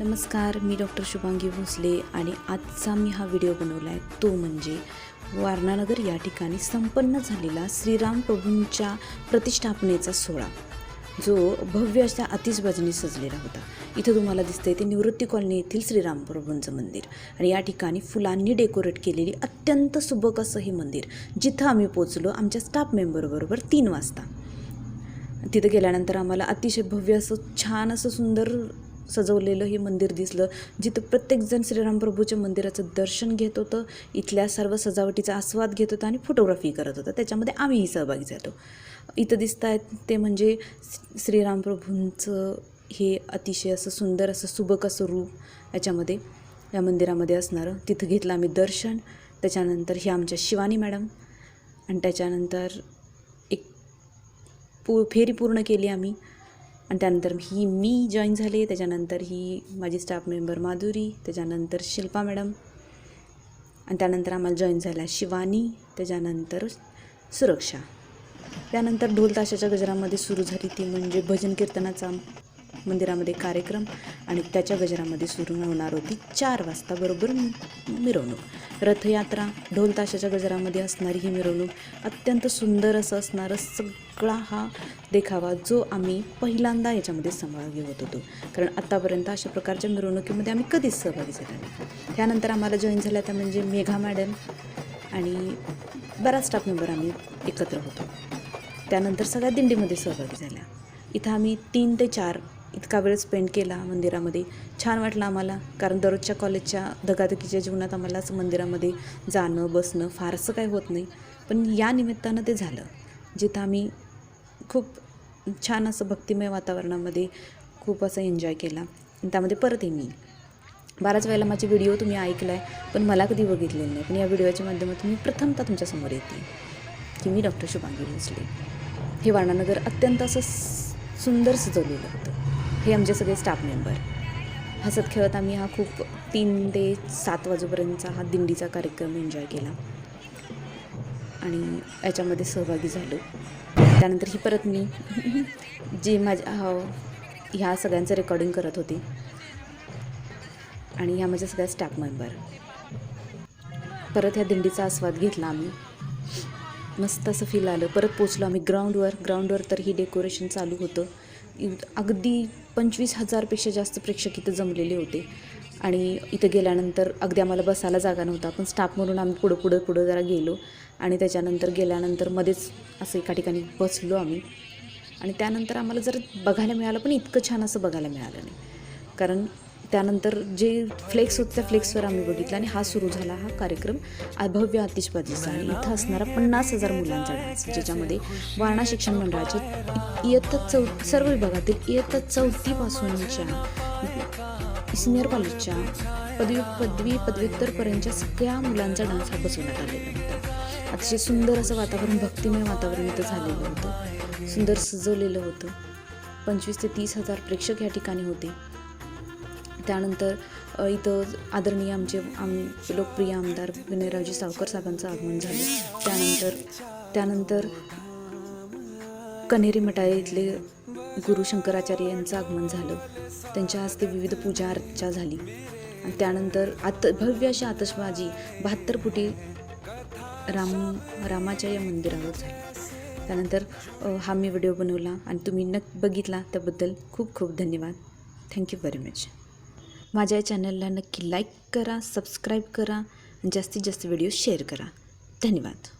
नमस्कार मी डॉक्टर शुभांगी भोसले आणि आजचा मी हा व्हिडिओ बनवला आहे तो म्हणजे वारणानगर या ठिकाणी संपन्न झालेला श्रीराम प्रभूंच्या प्रतिष्ठापनेचा सोहळा जो भव्य अशा आतिषबाजीने सजलेला होता. इथं तुम्हाला दिसतंय ते निवृत्ती कॉलनी येथील श्रीराम प्रभूंचं मंदिर आणि या ठिकाणी फुलांनी डेकोरेट केलेली अत्यंत सुबक असं हे मंदिर जिथं आम्ही पोचलो आमच्या स्टाफ मेंबरबरोबर तीन वाजता. तिथं गेल्यानंतर आम्हाला अतिशय भव्य असं छान असं सुंदर सजवलेलं हे मंदिर दिसलं. जिथं प्रत्येकजण श्रीरामप्रभूच्या मंदिराचं दर्शन घेत होतं. इथल्या सर्व सजावटीचा आस्वाद घेत होता आणि फोटोग्राफी करत होतं. त्याच्यामध्ये आम्हीही सहभागी झालो. इथं दिसत आहेत ते म्हणजे श्रीरामप्रभूंचं हे अतिशय असं सुंदर असं सुबक असं रूप याच्यामध्ये या मंदिरामध्ये असणारं. तिथं घेतलं आम्ही दर्शन. त्याच्यानंतर ही आमच्या शिवानी मॅडम आणि त्याच्यानंतर एक पू फेरी पूर्ण केली आम्ही. आणि त्यानंतर ही मी जॉईन झाले त्याच्यानंतर ही माझी स्टाफ मेंबर माधुरी त्याच्यानंतर शिल्पा मॅडम आणि त्यानंतर आम्हाला जॉईन झाल्या शिवानी त्याच्यानंतर सुरक्षा. त्यानंतर ढोल ताशाच्या गजरामध्ये सुरू झाली ती म्हणजे भजन कीर्तनाचा मंदिरामध्ये कार्यक्रम आणि त्याच्या गजरामध्ये सुरू होणार होती. चार वाजता बरोबर मिरवणूक. रथयात्रा ढोल ताशाच्या गजरामध्ये असणारी ही मिरवणूक अत्यंत सुंदर असं असणारं सगळा हा देखावा जो आम्ही पहिल्यांदा याच्यामध्ये सांभाळ घेत होतो. कारण आत्तापर्यंत अशा प्रकारच्या मिरवणुकीमध्ये आम्ही कधीच सहभागी झालो नाही. त्यानंतर आम्हाला जॉईन झाल्या त्या म्हणजे मेघा मॅडम आणि बराच स्टाफ मेंबर आम्ही एकत्र होतो. त्यानंतर सगळ्या दिंडीमध्ये सहभागी झाल्या. इथं आम्ही तीन ते चार इतका वेळ स्पेंड केला मंदिरामध्ये. छान वाटलं आम्हाला कारण दररोजच्या कॉलेजच्या धगाधकीच्या जीवनात आम्हाला असं मंदिरामध्ये जाणं बसणं फारसं काही होत नाही. पण या निमित्तानं ते झालं. जिथं आम्ही खूप छान असं भक्तिमय वातावरणामध्ये खूप असं एन्जॉय केला. आणि त्यामध्ये परत मी. बऱ्याच वेळेला माझे व्हिडिओ तुम्ही ऐकला आहे पण मला कधी बघितलेलं नाही. पण या व्हिडिओच्या माध्यमातून मी प्रथमतः तुमच्यासमोर येते की मी डॉक्टर शुभांगी भोसले. हे वारणानगर अत्यंत असं सुंदर सजवलेलं होतं. हे आमचे सगळे स्टाफ मेंबर हसत खेळत आम्ही हा खूप तीन ते सात वाजेपर्यंतचा हा दिंडीचा कार्यक्रम एन्जॉय केला. आणि याच्यामध्ये सहभागी झालो. त्यानंतर ही परत मी जे माझ्या ह्या सगळ्यांचं रेकॉर्डिंग करत होते. आणि ह्या माझ्या सगळ्या स्टाफ मेंबर परत ह्या दिंडीचा आस्वाद घेतला आम्ही. मस्त असं फील आलं. परत पोचलो आम्ही ग्राउंडवर ग्राउंडवर तर ही डेकोरेशन चालू होतं. अगदी पंचवीस हजारपेक्षा जास्त प्रेक्षक इथं जमलेले होते. आणि इथं गेल्यानंतर अगदी आम्हाला बसायला जागा नव्हता. पण स्टाफ म्हणून आम्ही पुढं पुढं पुढं जरा गेलो. आणि त्याच्यानंतर गेल्यानंतर मध्येच असं एका ठिकाणी बसलो आम्ही. आणि त्यानंतर आम्हाला जर बघायला मिळालं पण इतकं छान असं बघायला मिळालं नाही. कारण त्यानंतर जे फ्लेक्स होते त्या फ्लेक्सवर आम्ही बघितलं आणि हा सुरू झाला हा कार्यक्रम अभव्य भव्य आतिषबाजीचा. आणि इथं असणारा पन्नास हजार मुलांचा डान्स ज्याच्यामध्ये वारणा शिक्षण मंडळाचे इयत्ता चौ सर्व विभागातील इयत्ता चौथीपासूनच्या सिनियर कॉलेजच्या पदवी पदवी पदव्युत्तरपर्यंतच्या सगळ्या मुलांचा डान्स हा बसवण्यात आलेला होता. अतिशय सुंदर असं वातावरण भक्तिमय वातावरण इथं झालेलं होतं. सुंदर सजवलेलं होतं. पंचवीस ते तीस हजार प्रेक्षक या ठिकाणी होते. त्यानंतर इथं आदरणीय आमचे आम लोकप्रिय आमदार विनयरावजी सावकर साहेबांचं आगमन झालं. त्यानंतर त्यानंतर कन्हेरी मठा इथले गुरु शंकराचार्य यांचं आगमन झालं. त्यांच्या हस्ते विविध पूजा अर्चा झाली. आणि त्यानंतर आत भव्य अशी आतषबाजी बहात्तर फुटी राम रामाच्या या मंदिरावर झाली. त्यानंतर हा मी व्हिडिओ बनवला आणि तुम्ही नक्की बघितला त्याबद्दल खूप खूप धन्यवाद. थँक्यू व्हेरी मच माझ्या या चॅनलला नक्की लाईक करा सबस्क्राईब करा आणि जास्तीत जास्त व्हिडिओ शेअर करा. धन्यवाद.